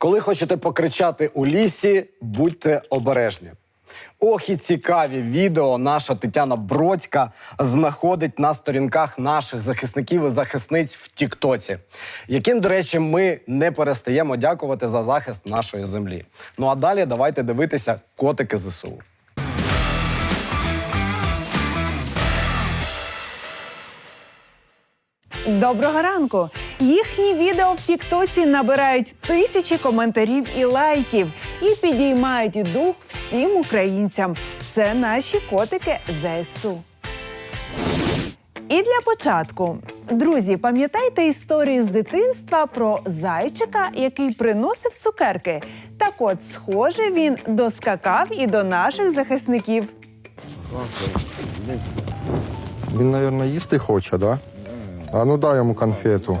Коли хочете покричати у лісі, будьте обережні. Ох, і цікаві відео наша Тетяна Бродська знаходить на сторінках наших захисників і захисниць в Тіктоці, яким, до речі, ми не перестаємо дякувати за захист нашої землі. Ну а далі давайте дивитися котики ЗСУ. Доброго ранку! Їхні відео в Тіктоці набирають тисячі коментарів і лайків і підіймають дух всім українцям. Це наші котики ЗСУ. І для початку, друзі, пам'ятаєте історію з дитинства про зайчика, який приносив цукерки? Так от, схоже, він доскакав і до наших захисників. Він, мабуть, їсти хоче, да? А ну дай йому конфету.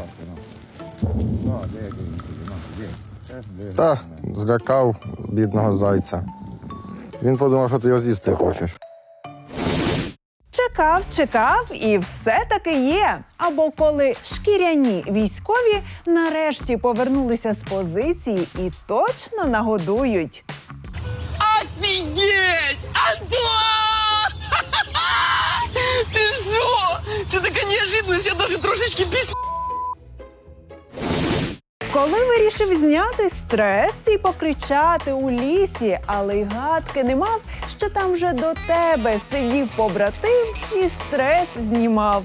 Та, злякав бідного зайця. Він подумав, що ти його з'їсти хочеш. Чекав, чекав, і все таки є. Або коли шкіряні військові нарешті повернулися з позиції і точно нагодують. Офігеть! Антон! Ти що? Це така неожиданность, я даже трошечки піс... Коли вирішив зняти стрес і покричати у лісі, але й гадки не мав, що там вже до тебе сидів побратим і стрес знімав.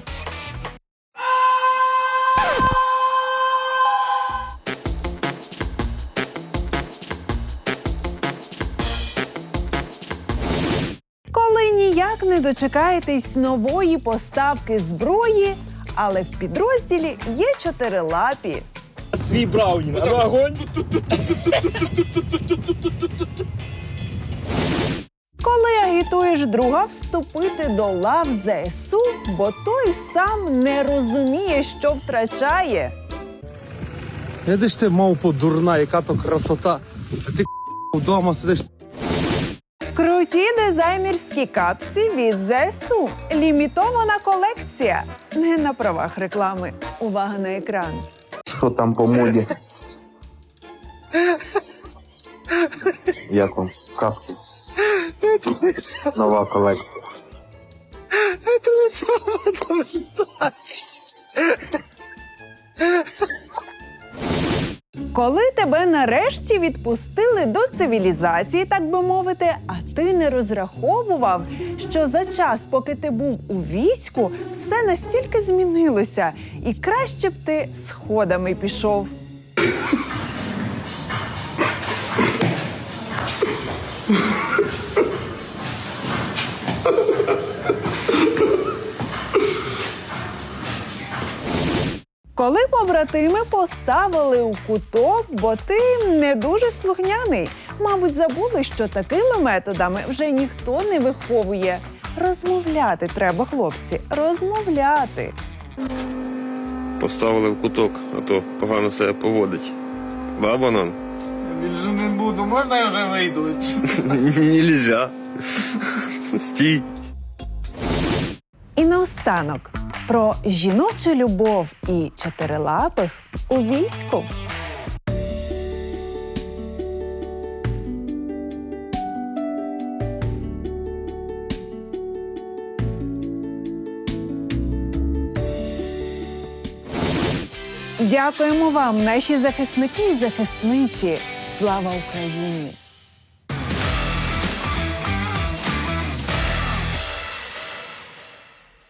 Коли ніяк не дочекаєтесь нової поставки зброї, але в підрозділі є чотирилапі. Свій Браунін, а ну огонь. Коли агітуєш друга вступити до лав ЗСУ, бо той сам не розуміє, що втрачає. Видиш ти, мавпо дурна, яка то красота. А ти вдома сидиш. Круті дизайнерські капці від ЗСУ. Лімітована колекція. Не на правах реклами. Увага на екран. Що там по моді? Як вам? Капці. Нова колекція. Коли тебе нарешті відпустили до цивілізації, так би мовити, а ти не розраховував, що за час, поки ти був у війську, все настільки змінилося, і краще б ти сходами пішов. Коли побратими поставили у куток, бо ти не дуже слухняний. Мабуть, забули, що такими методами вже ніхто не виховує. Розмовляти треба, хлопці, розмовляти. Поставили в куток, а то погано себе поводить. Да, банан? Більше не буду, можна я вже вийду? Нельзя. Стій. І наостанок про жіночу любов і чотирилапих у війську. Дякуємо вам, наші захисники і захисниці. Слава Україні!